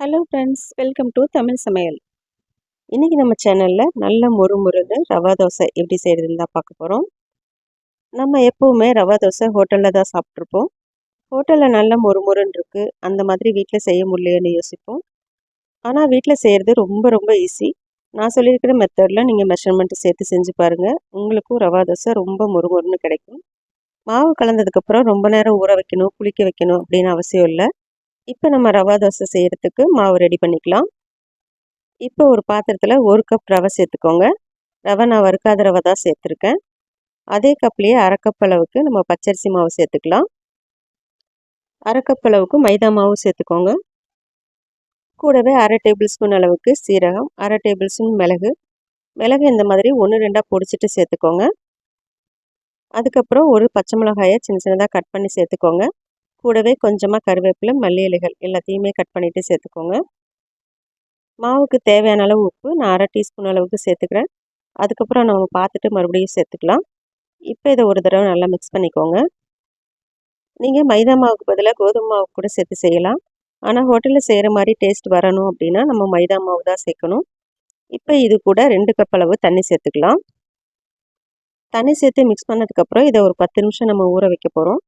Hello friends welcome to Tamil சமையல் இன்றைக்கி நம்ம சேனலில் நல்ல மொறு முருன்னு ரவா தோசை எப்படி செய்கிறதுன்னு தான் பார்க்க போகிறோம் நம்ம எப்போவுமே ரவா தோசை ஹோட்டலில் தான் சாப்பிட்ருப்போம் ஹோட்டலில் நல்ல மொறு முருன்னு இருக்குது அந்த மாதிரி வீட்டில் செய்ய முடியலையேன்னு யோசிப்போம். ஆனால் வீட்டில் செய்கிறது ரொம்ப ரொம்ப ஈஸி நான் சொல்லியிருக்கிற மெத்தடில் நீங்கள் மெஷர்மெண்ட்டு சேர்த்து செஞ்சு பாருங்கள் உங்களுக்கும் ரவா தோசை ரொம்ப மொறுமொறுன்னு கிடைக்கும். மாவு கலந்ததுக்கப்புறம் ரொம்ப நேரம் ஊற வைக்கணும் புளிக்க வைக்கணும் அப்படின்னு அவசியம் இல்லை. இப்போ நம்ம ரவா தோசை செய்கிறதுக்கு மாவு ரெடி பண்ணிக்கலாம். இப்போ ஒரு பாத்திரத்தில் ஒரு கப் ரவை சேர்த்துக்கோங்க. ரவை நான் வறுக்காத ரவை தான் சேர்த்துருக்கேன். அதே கப்லேயே அரை கப் அளவுக்கு நம்ம பச்சரிசி மாவு சேர்த்துக்கலாம். அரை கப் அளவுக்கு மைதா மாவு சேர்த்துக்கோங்க. கூடவே அரை டேபிள் ஸ்பூன் அளவுக்கு சீரகம் அரை டேபிள் ஸ்பூன் மிளகு. மிளகு இந்த மாதிரி ஒன்று ரெண்டாக பொடிச்சிட்டு சேர்த்துக்கோங்க. அதுக்கப்புறம் ஒரு பச்சை மிளகாயை சின்ன சின்னதாக கட் பண்ணி சேர்த்துக்கோங்க. கூடவே கொஞ்சமாக கருவேப்பிலை மல்லி இலைகள் எல்லாத்தையுமே கட் பண்ணிவிட்டு சேர்த்துக்கோங்க. மாவுக்கு தேவையான அளவு உப்பு நான் அரை டீஸ்பூன் அளவுக்கு சேர்த்துக்கிறேன். அதுக்கப்புறம் நம்ம பார்த்துட்டு மறுபடியும் சேர்த்துக்கலாம். இப்போ இதை ஒரு தடவை நல்லா மிக்ஸ் பண்ணிக்கோங்க. நீங்கள் மைதா மாவுக்கு பதிலாக கோதுமை மாவு கூட சேர்த்து செய்யலாம். ஆனால் ஹோட்டலில் செய்கிற மாதிரி டேஸ்ட் வரணும் அப்படின்னா நம்ம மைதா மாவு தான் சேர்க்கணும். இப்போ இது கூட ரெண்டு கப் அளவு தண்ணி சேர்த்துக்கலாம். தண்ணி சேர்த்து மிக்ஸ் பண்ணதுக்கப்புறம் இதை ஒரு பத்து நிமிஷம் நம்ம ஊற வைக்க போகிறோம்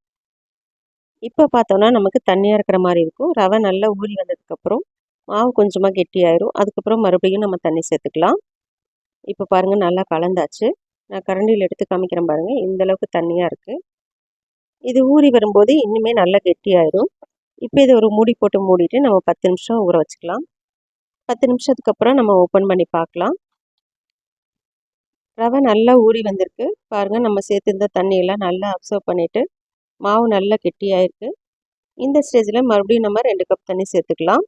இப்போ பார்த்தோன்னா நமக்கு தண்ணியாக இருக்கிற மாதிரி இருக்கும். ரவை நல்லா ஊறி வந்ததுக்கப்புறம் மாவு கொஞ்சமாக கெட்டியாயிரும். அதுக்கப்புறம் மறுபடியும் நம்ம தண்ணி சேர்த்துக்கலாம். இப்போ பாருங்கள் நல்லா கலந்தாச்சு. நான் கரண்டியில் எடுத்து காமிக்கிறேன் பாருங்கள் இந்தளவுக்கு தண்ணியாக இருக்குது இது ஊறி வரும்போது இன்னுமே நல்லா கெட்டியாயிரும். இப்போ இதை ஒரு மூடி போட்டு மூடிட்டு நம்ம பத்து நிமிஷம் ஊற வச்சுக்கலாம். பத்து நிமிஷத்துக்கு அப்புறம் நம்ம ஓப்பன் பண்ணி பார்க்கலாம் ரவை நல்லா ஊறி வந்திருக்கு. பாருங்கள் நம்ம சேர்த்துருந்த தண்ணியெல்லாம் நல்லா அப்சர்வ் பண்ணிவிட்டு மாவு நல்லா கெட்டியாயிருக்கு இந்த ஸ்டேஜில் மறுபடியும் நம்ம ரெண்டு கப் தண்ணி சேர்த்துக்கலாம்.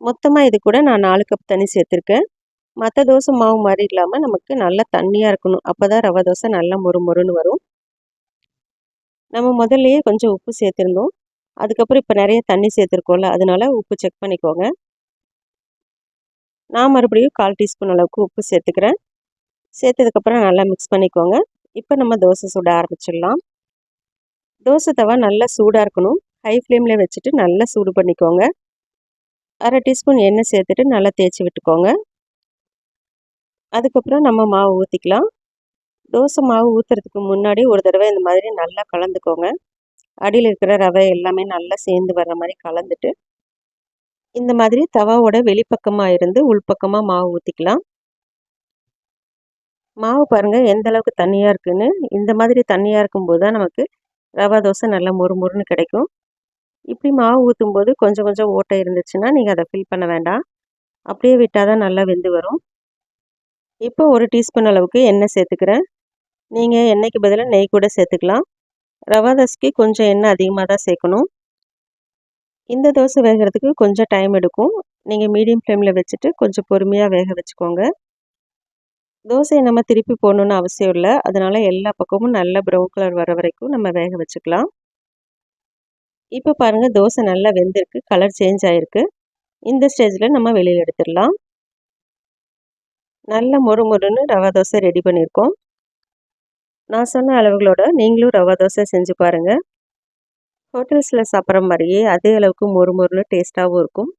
மொத்தமாக இது கூட நான் நாலு கப் தண்ணி சேர்த்துருக்கேன். மற்ற தோசை மாவு மாதிரி இல்லாமல் நமக்கு நல்லா தண்ணியாக இருக்கணும். அப்போ தான் ரவை தோசை நல்லா மொறு மொறுன்னு வரும். நம்ம முதல்லையே கொஞ்சம் உப்பு சேர்த்துருந்தோம். அதுக்கப்புறம் இப்போ நிறைய தண்ணி சேர்த்துருக்கோம்ல அதனால உப்பு செக் பண்ணிக்கோங்க. நான் மறுபடியும் கால் டீஸ்பூன் அளவுக்கு உப்பு சேர்த்துக்கிறேன். சேர்த்ததுக்கப்புறம் நல்லா மிக்ஸ் பண்ணிக்கோங்க. இப்போ நம்ம தோசை சுட ஆரம்பிச்சிடலாம். தோசை தவா நல்லா சூடாக இருக்கணும். ஹை ஃப்ளேமில் வச்சுட்டு நல்லா சூடு பண்ணிக்கோங்க. அரை டீஸ்பூன் எண்ணெய் சேர்த்துட்டு நல்லா தேய்ச்சி விட்டுக்கோங்க. அதுக்கப்புறம் நம்ம மாவு ஊற்றிக்கலாம் தோசை மாவு ஊற்றுறதுக்கு முன்னாடி ஒரு தடவை இந்த மாதிரி நல்லா கலந்துக்கோங்க. அடியில் இருக்கிற ரவை எல்லாமே நல்லா சேர்ந்து வர்ற மாதிரி கலந்துட்டு இந்த மாதிரி தவாவோட வெளிப்பக்கமாக இருந்து உள்பக்கமாக மாவு ஊற்றிக்கலாம் மாவு பாருங்கள் எந்த அளவுக்கு தண்ணியாக இருக்குன்னு. இந்த மாதிரி தண்ணியாக இருக்கும்போது தான் நமக்கு ரவா தோசை நல்லா மொறு மொறுன்னு கிடைக்கும். இப்படி மாவு ஊற்றும் போது கொஞ்சம் கொஞ்சம் ஓட்டை இருந்துச்சுன்னா நீங்கள் அதை ஃபில் பண்ண வேண்டாம். அப்படியே விட்டால் தான் நல்லா வெந்து வரும். இப்போ ஒரு டீஸ்பூன் அளவுக்கு எண்ணெய் சேர்த்துக்கிறேன். நீங்கள் எண்ணெய்க்கு பதிலாக நெய் கூட சேர்த்துக்கலாம். ரவா தோசைக்கு கொஞ்சம் எண்ணெய் அதிகமாக தான் சேர்க்கணும். இந்த தோசை வேகிறதுக்கு கொஞ்சம் டைம் எடுக்கும். நீங்கள் மீடியம் ஃப்ளேமில் வச்சுட்டு கொஞ்சம் பொறுமையாக வேக வச்சுக்கோங்க. தோசையை நம்ம திருப்பி போடணுன்னு அவசியம் இல்லை. அதனால் எல்லா பக்கமும் நல்ல ப்ரௌன் கலர் வர வரைக்கும் நம்ம வேக வச்சுக்கலாம். இப்போ பாருங்கள் தோசை நல்லா வெந்திருக்கு கலர் சேஞ்ச் ஆகிருக்கு இந்த ஸ்டேஜில் நம்ம வெளியில் எடுத்துடலாம். நல்ல மொறு மொறுன்னு ரவா தோசை ரெடி பண்ணியிருக்கோம். நான் சொன்ன அளவுகளோட நீங்களும் ரவா தோசை செஞ்சு பாருங்கள் ஹோட்டல்ஸில் சாப்பிட்ற மாதிரியே அதே அளவுக்கு மொறு மொறுன்னு டேஸ்ட்டாகவும் இருக்கும்.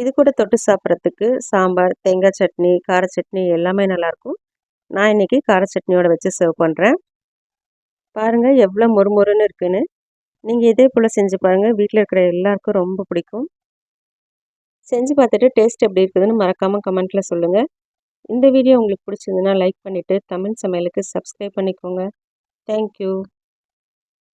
இது கூட தொட்டு சாப்பிட்றதுக்கு சாம்பார் தேங்காய் சட்னி கார சட்னி எல்லாமே நல்லாயிருக்கும் நான் இன்றைக்கி கார சட்னியோடு வச்சு சர்வ் பண்ணுறேன் பாருங்கள் எவ்வளோ மொறுமொறுன்னு இருக்குன்னு. நீங்கள் இதே போல் செஞ்சு பாருங்கள் வீட்டில் இருக்கிற எல்லாருக்கும் ரொம்ப பிடிக்கும். செஞ்சு பார்த்துட்டு டேஸ்ட் எப்படி இருக்குதுன்னு மறக்காமல் கமெண்ட்டில் சொல்லுங்கள் இந்த வீடியோ உங்களுக்கு பிடிச்சிருந்துன்னா லைக் பண்ணிவிட்டு தமிழ் சமையலுக்கு சப்ஸ்கிரைப் பண்ணிக்கோங்க. தேங்க்யூ